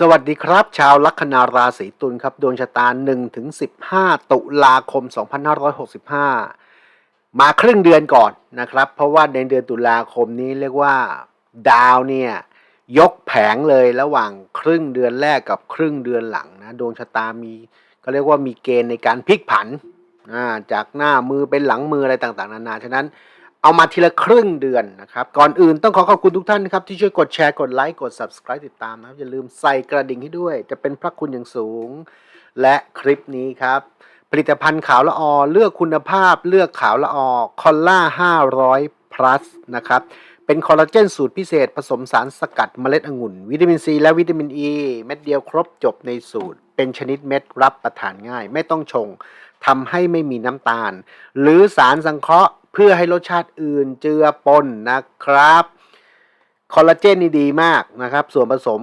สวัสดีครับ ชาวลัคนาราศีตุลครับดวงชะตา1ถึง15 ตุลาคม 2565 มาครึ่งเดือนก่อนนะครับ เพราะว่าในเดือนตุลาคมนี้เรียกว่าดาวเนี่ยยกแผงเลยระหว่างครึ่งเดือนแรกกับครึ่งเดือนหลังนะดวงชะตามีก็เรียกว่ามีเกณฑ์ในการพลิกผันจากหน้ามือเป็นหลังมืออะไรต่างๆ นานาฉะนั้น เอามาทีละครึ่งเดือนนะครับ ก่อนอื่นต้องขอขอบคุณทุกท่านนะครับ ที่ช่วยกดแชร์ กดไลค์ กด subscribe ติดตามนะครับ อย่าลืมใส่กระดิ่งให้ด้วย จะเป็นพระคุณอย่างสูง และคลิปนี้ครับ ผลิตภัณฑ์ขาวละออ เลือกคุณภาพเลือกขาวละออคอลล่า 500 plus นะครับเป็นคอลลาเจนสูตรพิเศษผสมสารสกัดเมล็ดองุ่น วิตามินซีและวิตามินอ e, ีเม็ดเดียวครบจบในสูตร เป็นชนิดเม็ดรับประทานง่าย ไม่ต้องชงทำให้ไม่มีน้ำตาล หรือสารสังเคราะห์ เพื่อให้รสชาติอื่นเจือปนนะครับ คอลลาเจนนี่ดีมากนะครับ ส่วนผสม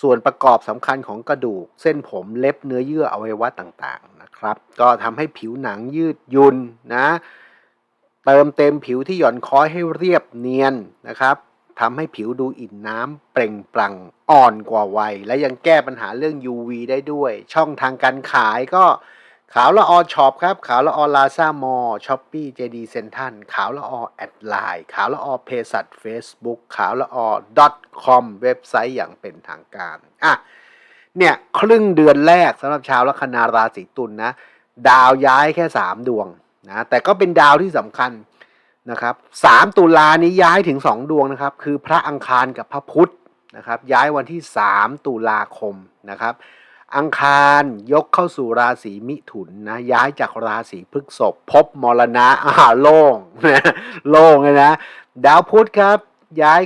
ส่วนประกอบสำคัญของกระดูก เส้นผมเล็บเนื้อเยื่ออวัยวะต่างๆนะครับ ก็ทำให้ผิวหนังยืดยุ่นนะเติมเต็มผิวที่หย่อนคล้อยให้เรียบเนียนนะครับทำให้ผิวดูอิ่มน้ำเปล่งปลั่งอ่อนกว่าวัย และยังแก้ปัญหาเรื่อง UV ได้ด้วย ช่องทางการขายก็ ขาวละออช็อปครับ ขาวละออลาซามอช้อปปี้เจดีเซนทันขาวละออแอดไลน์ขาวละออเพสัตเฟซบุ๊กขาวละออ .com เว็บไซต์อย่างเป็นทางการอะเนี่ย ครึ่งเดือนแรกสำหรับชาวลัคนาราศีตุลนนะ ดาวย้ายแค่ 3 ดวงนะแต่ก็เป็นดาวที่สำคัญนะครับสามตุลานี้ย้ายถึง 2 ดวงนะครับ คือพระอังคารกับพระพุธนะครับ ย้ายวันที่ 3 ตุลาคมนะครับ อังคารยกเข้าสู่ราศีมิถุนนะย้ายจากราศีพฤษภพบมรณะอ่าโล่งโล่งเลยนะ ดาวพุธครับ ย้าย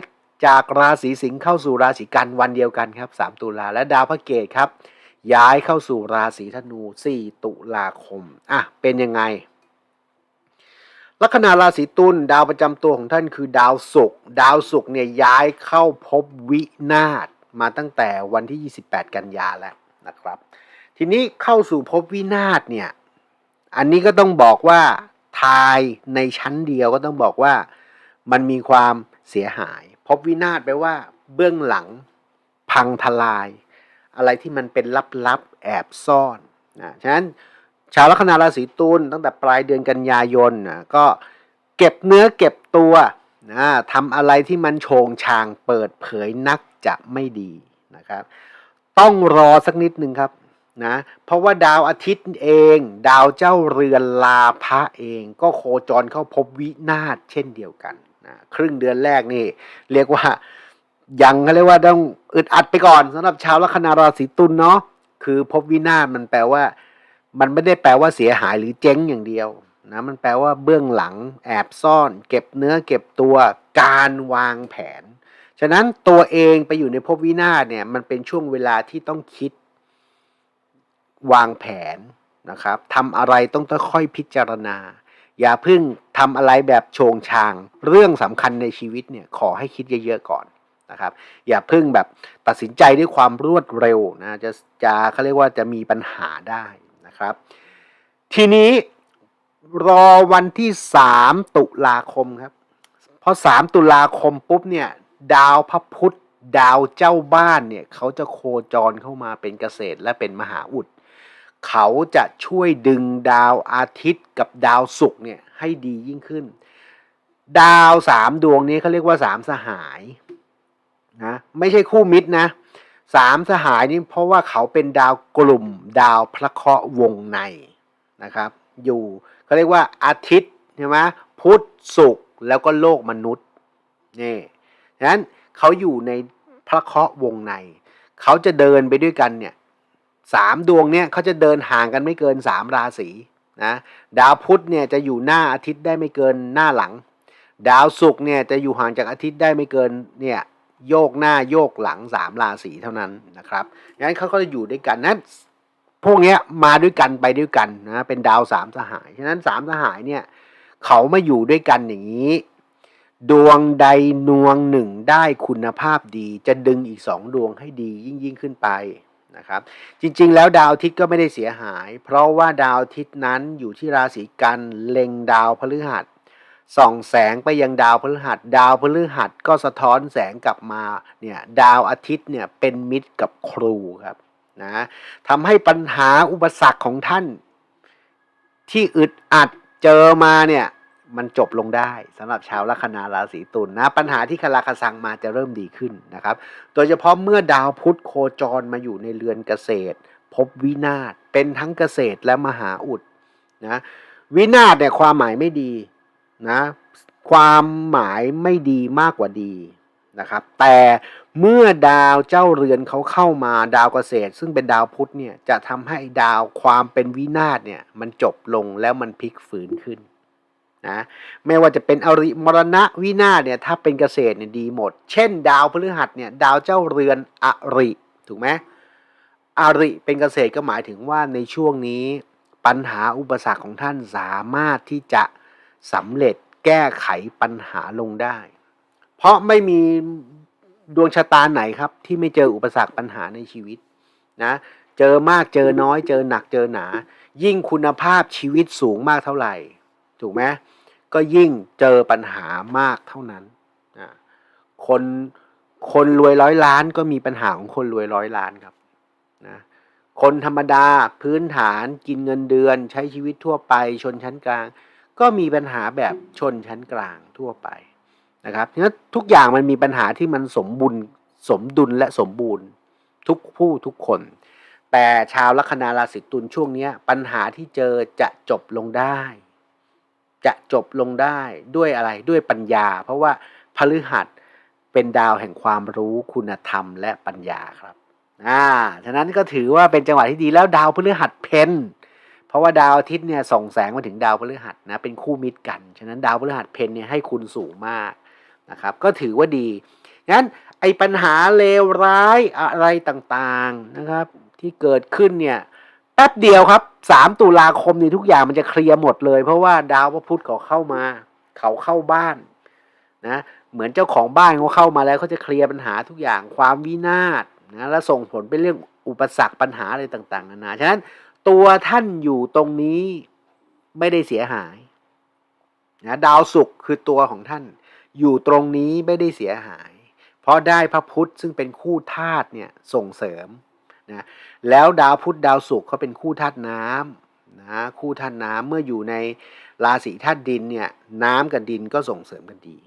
จากราศีสิงห์เข้าสู่ราศีกันวันเดียวกันครับ 3 ตุลาและดาวพระเกตครับ ย้ายเข้าสู่ราศีธนู 4 ตุลาคมอะเป็นยังไงลัคนาราศีตุลดาวประจำตัวของท่านคือดาวศุกร์ดาวศุกร์เนี่ยย้ายเข้าพบวินาศมาตั้งแต่วันที่ 28 กันยาแล้ว นะครับ ทีนี้เข้าสู่ภพวินาศเนี่ย อันนี้ก็ต้องบอกว่าทายในชั้นเดียวก็ต้องบอกว่ามันมีความเสียหายภพวินาศแปลว่า เบื้องหลังพังทลาย อะไรที่มันเป็นลับๆแอบซ่อนนะฉะนั้นชาวลัคนาราศีตุลตั้งแต่ปลายเดือนกันยายนนะก็เก็บเนื้อเก็บตัวนะทำอะไรที่มันโชงชางเปิดเผยนักจะไม่ดีนะครับ ต้องรอสักนิดหนึ่งครับนะเพราะว่าดาวอาทิตย์เอง ดาวเจ้าเรือนลาพระเอง ก็โคจรเข้าพบวินาศเช่นเดียวกันนะครึ่งเดือนแรกนี่ เรียกว่ายังเขาเรียกว่าต้องอึดอัดไปก่อนสำหรับชาวลัคนาราศีตุลเนาะคือพบวินาศมันแปลว่า มันไม่ได้แปลว่าเสียหายหรือเจ๊งอย่างเดียวนะมันแปลว่าเบื้องหลังแอบซ่อน เก็บเนื้อเก็บตัวการวางแผน ฉะนั้นตัวเองไปอยู่ในภพวินาศเนี่ยมันเป็นช่วงเวลาที่ต้องคิดวางแผนนะครับทำอะไรต้องค่อยพิจารณา อย่าเพิ่งทำอะไรแบบโชงชาง เรื่องสำคัญในชีวิตเนี่ยขอให้คิดเยอะๆก่อนนะครับอย่าเพิ่งแบบตัดสินใจด้วยความรวดเร็วนะจะจะเขาเรียกว่าจะมีปัญหาได้นะครับ ทีนี้รอวันที่ 3 ตุลาคมครับพอ 3 ตุลาคมปุ๊บเนี่ย ดาวพระพุธดาวเจ้าบ้านเนี่ยเขาจะโคจรเข้ามาเป็นเกษตรและเป็นมหาอุด เขาจะช่วยดึงดาวอาทิตย์กับดาวศุกร์เนี่ยให้ดียิ่งขึ้น ดาวสามดวงนี้เขาเรียกว่าสามสหายนะไม่ใช่คู่มิตรนะสามสหายนี่เพราะว่าเขาเป็นดาวกลุ่มดาวพระเคราะห์วงในนะครับอยู่เขาเรียกว่าอาทิตย์ใช่ไหมพุธศุกร์แล้วก็โลกมนุษย์นี่ ฉะนั้นเขาอยู่ในพระเคราะห์วงใน เขาจะเดินไปด้วยกันเนี่ยสามดวงเนี่ยเขาจะเดินห่างกันไม่เกินสามราศีนะดาวพุธเนี่ยจะอยู่หน้าอาทิตย์ได้ไม่เกินหน้าหลัง ดาวศุกร์เนี่ยจะอยู่ห่างจากอาทิตย์ได้ไม่เกินเนี่ยโยกหน้าโยกหลังสามราศีเท่านั้นนะครับงั้นเขาก็จะอยู่ด้วยกันนั้นพวกเนี้ยมาด้วยกันไปด้วยกันนะเป็นดาวสามสหาย ฉะนั้นสามสหายเนี่ยเขามาอยู่ด้วยกันอย่างนี้ ดวงใดดวงหนึ่งได้คุณภาพดี จะดึงอีกสองดวงให้ดียิ่งยิ่งขึ้นไปนะครับจริงๆ แล้วดาวอาทิตย์ก็ไม่ได้เสียหาย เพราะว่าดาวอาทิตย์นั้นอยู่ที่ราศีกันเล็งดาวพฤหัสส่องแสงไปยังดาวพฤหัส ดาวพฤหัสก็สะท้อนแสงกลับมาเนี่ยดาวอาทิตย์เนี่ยเป็นมิตรกับครูครับนะทำให้ปัญหาอุปสรรคของท่าน ที่อึดอัดเจอมาเนี่ย มันจบลงได้สำหรับชาวลัคนาราศีตุลนะปัญหาที่คาราคาซังมาจะเริ่มดีขึ้นนะครับ โดยเฉพาะเมื่อดาวพุธโคจรมาอยู่ในเรือนเกษตร พบวินาศเป็นทั้งเกษตรและมหาอุดนะวินาศเนี่ยความหมายไม่ดีนะความหมายไม่ดีมากกว่าดีนะครับแต่เมื่อดาวเจ้าเรือนเขาเข้ามาดาวเกษตร ซึ่งเป็นดาวพุธเนี่ยจะทำให้ดาวความเป็นวินาศเนี่ยมันจบลงแล้วมันพลิกฝืนขึ้น นะไม่ว่าจะเป็นอริมรณะวินาเนี่ยถ้าเป็นเกษตรเนี่ยดีหมด เช่น ดาวพฤหัสเนี่ยดาวเจ้าเรือนอริถูกไหมอริเป็นเกษตรก็หมายถึงว่าในช่วงนี้ปัญหาอุปสรรคของท่านสามารถที่จะสำเร็จแก้ไขปัญหาลงได้ เพราะไม่มีดวงชะตาไหนครับ ที่ไม่เจออุปสรรคปัญหาในชีวิตนะเจอมากเจอน้อย เจอหนักเจอหนา ยิ่งคุณภาพชีวิตสูงมากเท่าไหร่ ถูกไหมก็ยิ่งเจอปัญหามากเท่านั้นคนคนรวยร้อยล้านก็มีปัญหาของคนรวยร้อยล้านครับนะคนธรรมดาพื้นฐานกินเงินเดือน ใช้ชีวิตทั่วไป ชนชั้นกลาง ก็มีปัญหาแบบชนชั้นกลางทั่วไปนะครับเพราะฉะนั้นทุกอย่างมันมีปัญหาที่มันสมบุญสมดุลและสมบูรณ์ทุกผู้ทุกคน แต่ชาวลัคนาราศีตุลช่วงนี้ปัญหาที่เจอจะจบลงได้ จะจบลงได้ด้วยอะไรด้วยปัญญา เพราะว่าพฤหัสเป็นดาวแห่งความรู้คุณธรรมและปัญญาครับอ่าฉะนั้นก็ถือว่าเป็นจังหวะที่ดีแล้วดาวพฤหัสเพนเพราะว่าดาวอาทิตย์เนี่ยส่องแสงมาถึงดาวพฤหัสนะเป็นคู่มิตรกันฉะนั้นดาวพฤหัสเพนเนี่ยให้คุณสูงมากนะครับ ก็ถือว่าดีงั้นไอ้ปัญหาเลวร้ายอะไรต่างๆนะครับ ที่เกิดขึ้นเนี่ย ป๊บเดียวครับสามตุลาคมนี่ทุกอย่างมันจะเคลียร์หมดเลย เพราะว่าดาวพระพุธเขาเข้ามา เขาเข้าบ้านนะเหมือนเจ้าของบ้านเขาเข้ามาแล้วเขาจะเคลียร์ปัญหาทุกอย่างความวินาศนะและส่งผลเป็นเรื่องอุปสรรคปัญหาอะไรต่าง ๆ นานาฉะนั้นตัวท่านอยู่ตรงนี้ไม่ได้เสียหายนะดาวศุกร์คือตัวของท่าน อยู่ตรงนี้ไม่ได้เสียหาย เพราะได้พระพุธซึ่งเป็นคู่ธาตุเนี่ยส่งเสริม นะแล้วดาวพุธดาวศุกร์เขาเป็นคู่ธาตุน้ำนะคู่ธาตุน้ำเมื่ออยู่ในราศีธาตุดินเนี่ยน้ำกับดินก็ส่งเสริมกันดี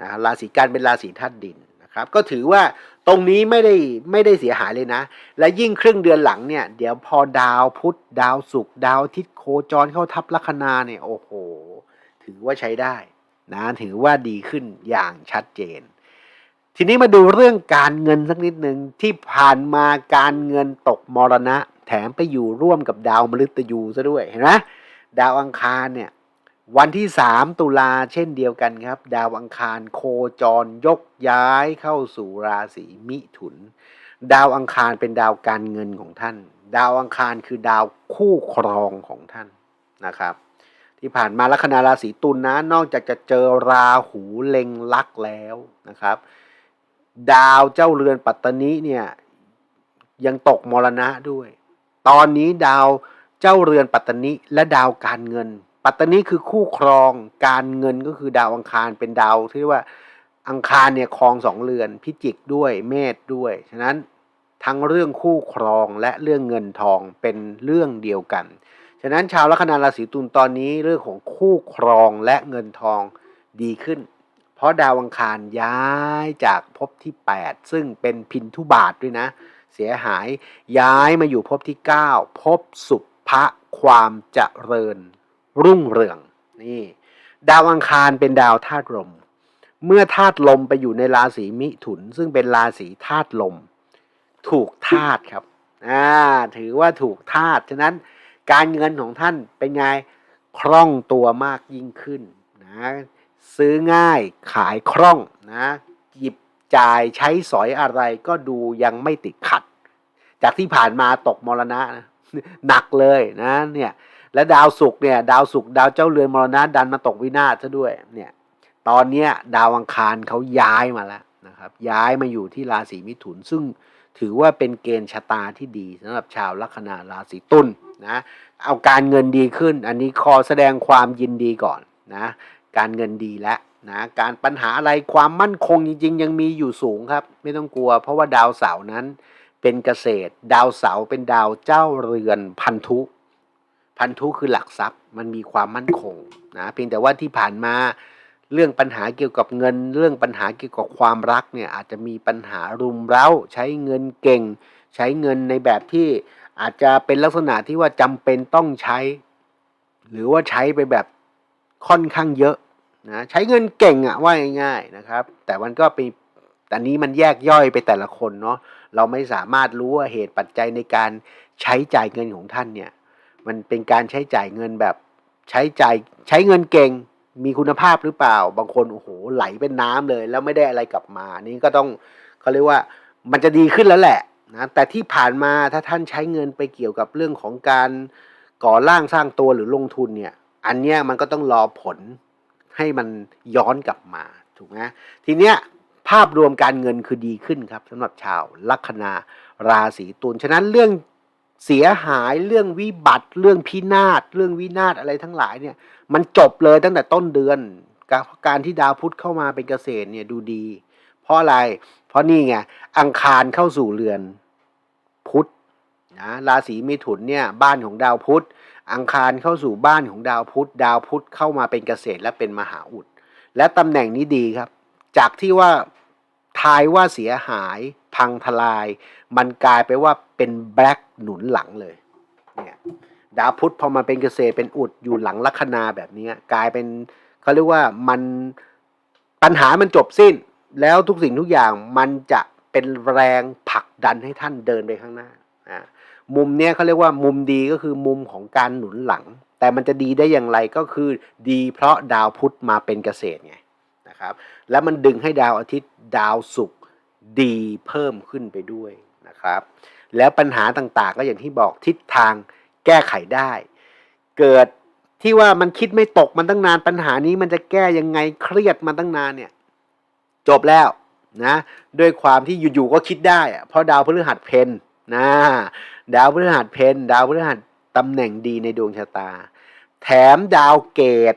นะราศีกันเป็นราศีธาตุดินนะครับก็ถือว่าตรงนี้ไม่ได้ไม่ได้เสียหายเลยนะ และยิ่งครึ่งเดือนหลังเนี่ยเดี๋ยวพอดาวพุธดาวศุกร์ดาวอาทิตย์โคจรเข้าทับลัคนาเนี่ยโอ้โห ถือว่าใช้ได้นะถือว่าดีขึ้นอย่างชัดเจน ทีนี้มาดูเรื่องการเงินสักนิดหนึ่งที่ผ่านมาการเงินตกมรณะ แถมไปอยู่ร่วมกับดาวมฤตยูซะด้วยเห็นไหมดาวอังคารเนี่ยวันที่ 3 ตุลาเช่นเดียวกันครับ ดาวอังคารโคจรยกย้ายเข้าสู่ราศีมิถุน ดาวอังคารเป็นดาวการเงินของท่าน ดาวอังคารคือดาวคู่ครองของท่านนะครับ ที่ผ่านมาลัคนาราศีตุลนะนอกจากจะเจอราหูเล็งลักแล้วนะครับ ดาวเจ้าเรือนปัตตนิเนี่ยยังตกมรณะด้วย ตอนนี้ดาวเจ้าเรือนปัตตนิและดาวการเงิน ปัตตนิคือคู่ครองการเงินก็คือดาวอังคารเป็นดาวที่เรียกว่าอังคารเนี่ยครองสองเรือนพิจิกด้วยเมษด้วย ฉะนั้นทั้งเรื่องคู่ครองและเรื่องเงินทองเป็นเรื่องเดียวกัน ฉะนั้นชาวลัคนาราศีตุลตอนนี้เรื่องของคู่ครองและเงินทองดีขึ้น ราะดาวอังคารย้ายจากภพที่ 8 ซึ่งเป็นพินทุบาทด้วยนะ เสียหายย้ายมาอยู่ภพที่ 9ภพสุภะความเจริญ รุ่งเรืองนี่ดาวอังคารเป็นดาวธาตุลม เมื่อธาตุลมไปอยู่ในราศีมิถุน ซึ่งเป็นราศีธาตุลม ถูกธาตุครับอ่าถือว่าถูกธาตุฉะนั้นการเงินของท่านเป็นไงคล่องตัวมากยิ่งขึ้นนะ ซื้อง่ายขายคล่องนะหยิบจ่ายใช้สอยอะไรก็ดูยังไม่ติดขัด จากที่ผ่านมาตกมรณะนะหนักเลยนะเนี่ยและดาวศุกร์เนี่ยดาวศุกร์ดาวเจ้าเรือนมรณะดันมาตกวินาศซะด้วยเนี่ยตอนเนี้ยดาวอังคารเขาย้ายมาแล้วนะครับย้ายมาอยู่ที่ราศีมิถุน ซึ่งถือว่าเป็นเกณฑ์ชะตาที่ดีสำหรับชาวลัคนาราศีตุลนะเอาการเงินดีขึ้น อันนี้ขอแสดงความยินดีก่อนนะ การเงินดีแล้วนะการปัญหาอะไรความมั่นคงจริง ๆ ยังมีอยู่สูงครับ ไม่ต้องกลัว เพราะว่าดาวเสาร์นั้นเป็นเกษตร ดาวเสาร์เป็นดาวเจ้าเรือนพันธุ พันธุคือหลักทรัพย์ มันมีความมั่นคงนะเพียงแต่ว่าที่ผ่านมาเรื่องปัญหาเกี่ยวกับเงิน เรื่องปัญหาเกี่ยวกับความรักเนี่ยอาจจะมีปัญหารุมเร้า ใช้เงินเก่ง ใช้เงินในแบบที่อาจจะเป็นลักษณะที่ว่าจำเป็นต้องใช้ หรือว่าใช้ไปแบบ ค่อนข้างเยอะนะใช้เงินเก่งอะว่าง่ายๆนะครับ แต่มันก็ไปแต่นี้มันแยกย่อยไปแต่ละคนเนาะเราไม่สามารถรู้ว่าเหตุปัจจัยในการใช้จ่ายเงินของท่านเนี่ย มันเป็นการใช้จ่ายเงินแบบใช้จ่ายใช้เงินเก่งมีคุณภาพหรือเปล่า บางคนโอ้โหไหลเป็นน้ำเลย แล้วไม่ได้อะไรกลับมานี่ก็ต้องเขาเรียกว่ามันจะดีขึ้นแล้วแหละนะแต่ที่ผ่านมาถ้าท่านใช้เงินไปเกี่ยวกับเรื่องของการก่อร่างสร้างตัวหรือลงทุนเนี่ย อันเนี้ยมันก็ต้องรอผลให้มันย้อนกลับมาถูกไหมทีเนี้ยภาพรวมการเงินคือดีขึ้นครับสำหรับชาวลัคนาราศีตุลฉะนั้นเรื่องเสียหายเรื่องวิบัติเรื่องพินาศเรื่องวินาศอะไรทั้งหลายเนี่ย มันจบเลยตั้งแต่ต้นเดือน การการที่ดาวพุธเข้ามาเป็นเกษตรเนี่ยดูดี เพราะอะไร เพราะนี่ไงอังคารเข้าสู่เรือนพุธ นะราศีมิถุนเนี่ยบ้านของดาวพุธ อังคารเข้าสู่บ้านของดาวพุธ ดาวพุธเข้ามาเป็นเกษตรและเป็นมหาอุด และตำแหน่งนี้ดีครับ จากที่ว่าทายว่าเสียหายพังทลาย มันกลายไปว่าเป็นแบล็กหนุนหลังเลยเนี่ยดาวพุธพอมาเป็นเกษตรเป็นอุดอยู่หลังลัคนาแบบนี้กลายเป็นเขาเรียกว่ามันปัญหามันจบสิ้น แล้วทุกสิ่งทุกอย่างมันจะเป็นแรงผลักดันให้ท่านเดินไปข้างหน้าอ่า มุมเนี้ยเขาเรียกว่ามุมดีก็คือมุมของการหนุนหลัง แต่มันจะดีได้อย่างไรก็คือดีเพราะดาวพุธมาเป็นเกษตรไงนะครับแล้วมันดึงให้ดาวอาทิตย์ดาวศุกร์ดีเพิ่มขึ้นไปด้วยนะครับ แล้วปัญหาต่างๆ ก็อย่างที่บอกทิศทางแก้ไขได้ เกิดที่ว่ามันคิดไม่ตกมันตั้งนานปัญหานี้มันจะแก้ยังไงเครียดมาตั้งนานเนี่ยจบแล้วนะด้วยความที่อยู่ๆก็คิดได้ เพราะดาวพฤหัสเพน นะดาวพฤหัสเพนดาวพฤหัสตำแหน่งดีในดวงชะตา แถมดาวเกต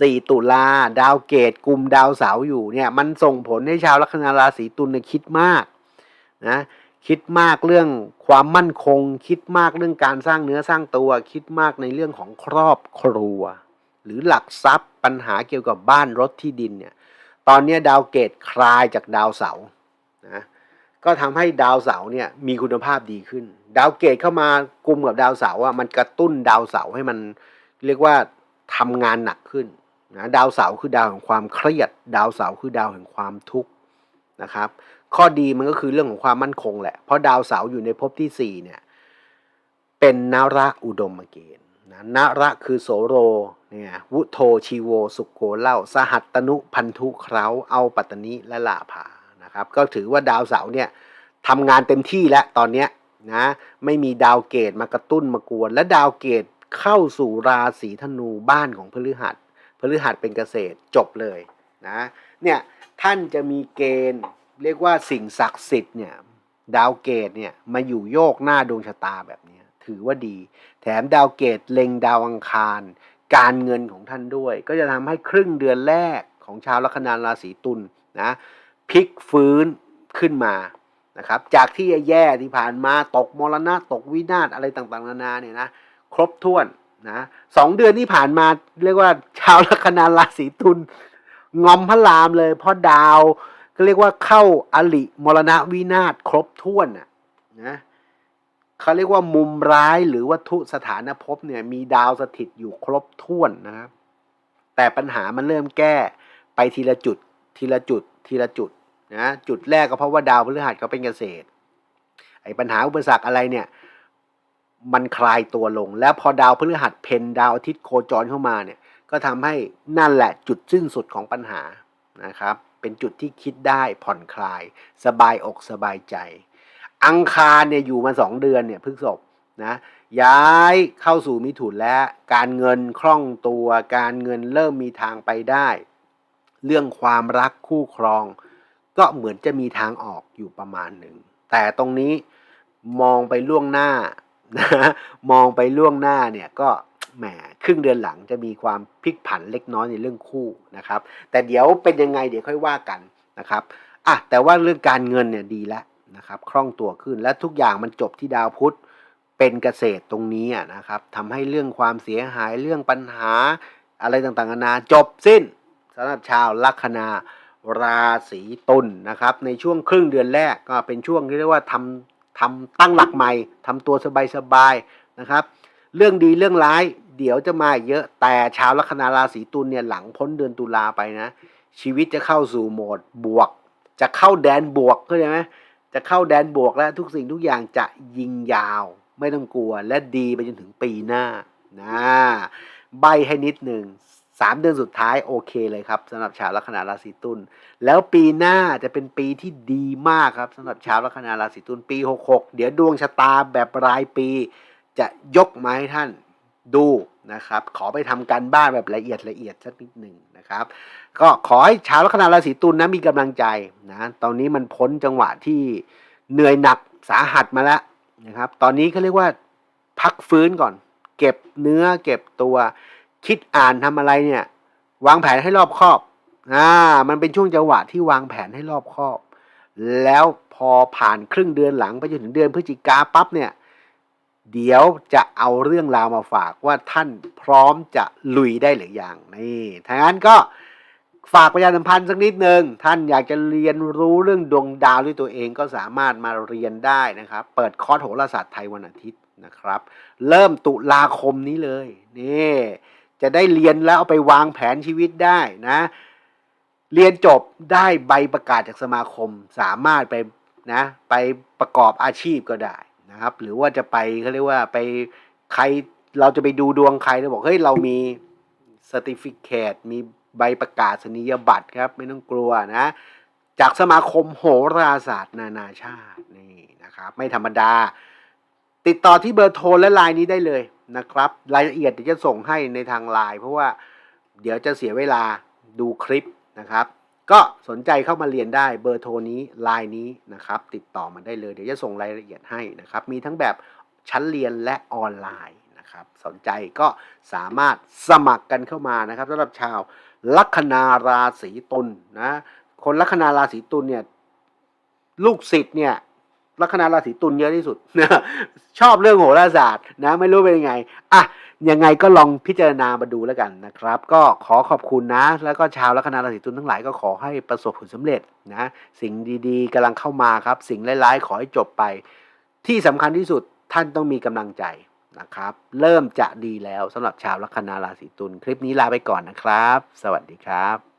สี่ตุลาดาวเกตกลุ่มดาวเสาอยู่เนี่ยมันส่งผลให้ชาวลัคนาราศีตุลเนี่ยคิดมากนะคิดมากเรื่องความมั่นคง คิดมากเรื่องการสร้างเนื้อสร้างตัว คิดมากในเรื่องของครอบครัว หรือหลักทรัพย์ปัญหาเกี่ยวกับบ้านรถที่ดินเนี่ยตอนนี้ดาวเกตคลายจากดาวเสานะ ก็ทำให้ดาวเสาร์เนี่ยมีคุณภาพดีขึ้น ดาวเกตเข้ามากลุ่มกับดาวเสาร์อะมันกระตุ้นดาวเสาร์ให้มันเรียกว่าทำงานหนักขึ้นนะดาวเสาร์คือดาวแห่งความเครียด ดาวเสาร์คือดาวแห่งความทุกข์นะครับ ข้อดีมันก็คือเรื่องของความมั่นคงแหละเพราะดาวเสาร์อยู่ในภพที่สี่เนี่ยเป็นนาระอุดมเกณฑ์นะนาระคือโสโรเนี่ยวุโทชีโวสุโกเล่า สหัตตนุพันธุเคราเอาปัตตนิและลาภา นะครับก็ถือว่าดาวเสาร์เนี่ยทำงานเต็มที่แล้วตอนเนี้ยนะไม่มีดาวเกตมากระตุ้นมากวน และดาวเกตเข้าสู่ราศีธนูบ้านของพฤหัสพฤหัสเป็นเกษตรจบเลยนะเนี่ยท่านจะมีเกณฑ์เรียกว่าสิ่งศักดิ์สิทธิ์เนี่ยดาวเกตเนี่ยมาอยู่โยกหน้าดวงชะตาแบบนี้ถือว่าดี แถมดาวเกตเล็งดาวอังคาร การเงินของท่านด้วย ก็จะทำให้ครึ่งเดือนแรกของชาวลัคนาราศีตุลนะ พลิกฟื้นขึ้นมานะครับ จากที่แย่ที่ผ่านมาตกมรณะตกวินาศอะไรต่างๆ นานาเนี่ยนะครบถ้วนนะสองเดือนที่ผ่านมาเรียกว่าชาวลัคนาราศีตุลงอมพระรามเลยเพราะดาวก็เรียกว่าเข้าอลิมรณะวินาศครบถ้วนน่ะนะเขาเรียกว่ามุมร้ายหรือวัตถุสถานภพเนี่ยมีดาวสถิตอยู่ครบถ้วนนะครับแต่ปัญหามันเริ่มแก้ไปทีละจุดทีละจุด ทีละจุดนะจุดแรกก็เพราะว่าดาวพฤหัสเขาเป็นเกษตร ไอ้ปัญหาอุปสรรคอะไรเนี่ย มันคลายตัวลง แล้วพอดาวพฤหัสเพนดาวอาทิตย์โคจรเข้ามาเนี่ย ก็ทำให้นั่นแหละจุดสิ้นสุดของปัญหานะครับ เป็นจุดที่คิดได้ผ่อนคลาย สบายอกสบายใจ อังคารเนี่ยอยู่มาสองเดือนเนี่ยพฤกษบนะย้ายเข้าสู่มิถุนและการเงินคล่องตัว การเงินเริ่มมีทางไปได้ เรื่องความรักคู่ครอง ก็เหมือนจะมีทางออกอยู่ประมาณหนึ่ง แต่ตรงนี้มองไปล่วงหน้านะมองไปล่วงหน้าเนี่ยก็แหมครึ่งเดือนหลังจะมีความพลิกผันเล็กน้อยในเรื่องคู่นะครับ แต่เดี๋ยวเป็นยังไงเดี๋ยวค่อยว่ากันนะครับอะแต่ว่าเรื่องการเงินเนี่ยดีแล้วนะครับคล่องตัวขึ้นและทุกอย่างมันจบที่ดาวพุธเป็นเกษตรตรงนี้นะครับทำให้เรื่องความเสียหายเรื่องปัญหาอะไรต่างๆนานาจบสิ้น สำหรับชาวลัคนาราศีตุลนะครับ ในช่วงครึ่งเดือนแรกก็เป็นช่วงที่เรียกว่าทำทำตั้งหลักใหม่ทำตัวสบายๆนะครับ เรื่องดีเรื่องร้ายเดี๋ยวจะมาเยอะแต่ชาวลัคนาราศีตุลเนี่ยหลังพ้นเดือนตุลาไปนะ ชีวิตจะเข้าสู่โหมดบวก จะเข้าแดนบวกเข้าใจไหมจะเข้าแดนบวกแล้วทุกสิ่งทุกอย่างจะยิงยาว ไม่ต้องกลัวและดีไปจนถึงปีหน้านะใบให้นิดหนึ่ง สามเดือนสุดท้ายโอเคเลยครับสำหรับชาวลัคนาราศีตุลแล้วปีหน้าจะเป็นปีที่ดีมากครับสำหรับชาวลัคนาราศีตุลปี 66 เดี๋ยวดวงชะตาแบบรายปี จะยกมาให้ท่านดูนะครับ ขอไปทำการบ้านแบบละเอียดละเอียดสักนิดหนึ่งนะครับ ก็ขอให้ชาวลัคนาราศีตุลนะมีกำลังใจนะตอนนี้มันพ้นจังหวะที่เหนื่อยหนักสาหัสมาแล้วนะครับ ตอนนี้เขาเรียกว่าพักฟื้นก่อน เก็บเนื้อเก็บตัว คิดอ่านทำอะไรเนี่ย วางแผนให้รอบคอบอ่ามันเป็นช่วงจังหวะที่วางแผนให้รอบคอบ แล้วพอผ่านครึ่งเดือนหลังไปจนถึงเดือนพฤศจิกาปั๊บเนี่ย เดี๋ยวจะเอาเรื่องราวมาฝากว่าท่านพร้อมจะลุยได้หรือยังนี่ถ้างั้นก็ฝากประชาสัมพันธ์สักนิดหนึ่งท่านอยากจะเรียนรู้เรื่องดวงดาวด้วยตัวเองก็สามารถมาเรียนได้นะครับ เปิดคอร์สโหราศาสตร์ไทยวันอาทิตย์นะครับ เริ่มตุลาคมนี้เลยนี่ จะได้เรียนแล้วเอาไปวางแผนชีวิตได้นะ เรียนจบได้ใบประกาศจากสมาคม สามารถไปนะไปประกอบอาชีพก็ได้นะครับ หรือว่าจะไปเขาเรียกว่าไปใครเราจะไปดูดวงใครเราบอกเฮ้ยเรามีสติฟิเคตมีใบประกาศนียบัตรครับ ไม่ต้องกลัวนะ จากสมาคมโหราศาสตร์นานาชาตินี่นะครับ ไม่ธรรมดา ติดต่อที่เบอร์โทรและไลน์นี้ได้เลยนะครับ รายละเอียดเดี๋ยวจะส่งให้ในทางไลน์เพราะว่าเดี๋ยวจะเสียเวลาดูคลิปนะครับ ก็สนใจเข้ามาเรียนได้เบอร์โทรนี้ไลน์นี้นะครับ ติดต่อมาได้เลย เดี๋ยวจะส่งรายละเอียดให้นะครับ มีทั้งแบบชั้นเรียนและออนไลน์นะครับ สนใจก็สามารถสมัครกันเข้ามานะครับสำหรับชาวลัคนาราศีตุลนะคนลัคนาราศีตุลเนี่ยลูกศิษย์เนี่ย ลัคนาราศีตุลเยอะที่สุดชอบเรื่องโหราศาสตร์นะไม่รู้เป็นยังไงอะยังไงก็ลองพิจารณามาดูแล้วกันนะครับ ก็ขอขอบคุณนะ แล้วก็ชาวลัคนาราศีตุลทั้งหลายก็ขอให้ประสบผลสำเร็จนะสิ่งดีๆกำลังเข้ามาครับ สิ่งร้ายๆขอให้จบไป ที่สำคัญที่สุดท่านต้องมีกำลังใจนะครับ เริ่มจะดีแล้วสำหรับชาวลัคนาราศีตุลคลิปนี้ลาไปก่อนนะครับ สวัสดีครับ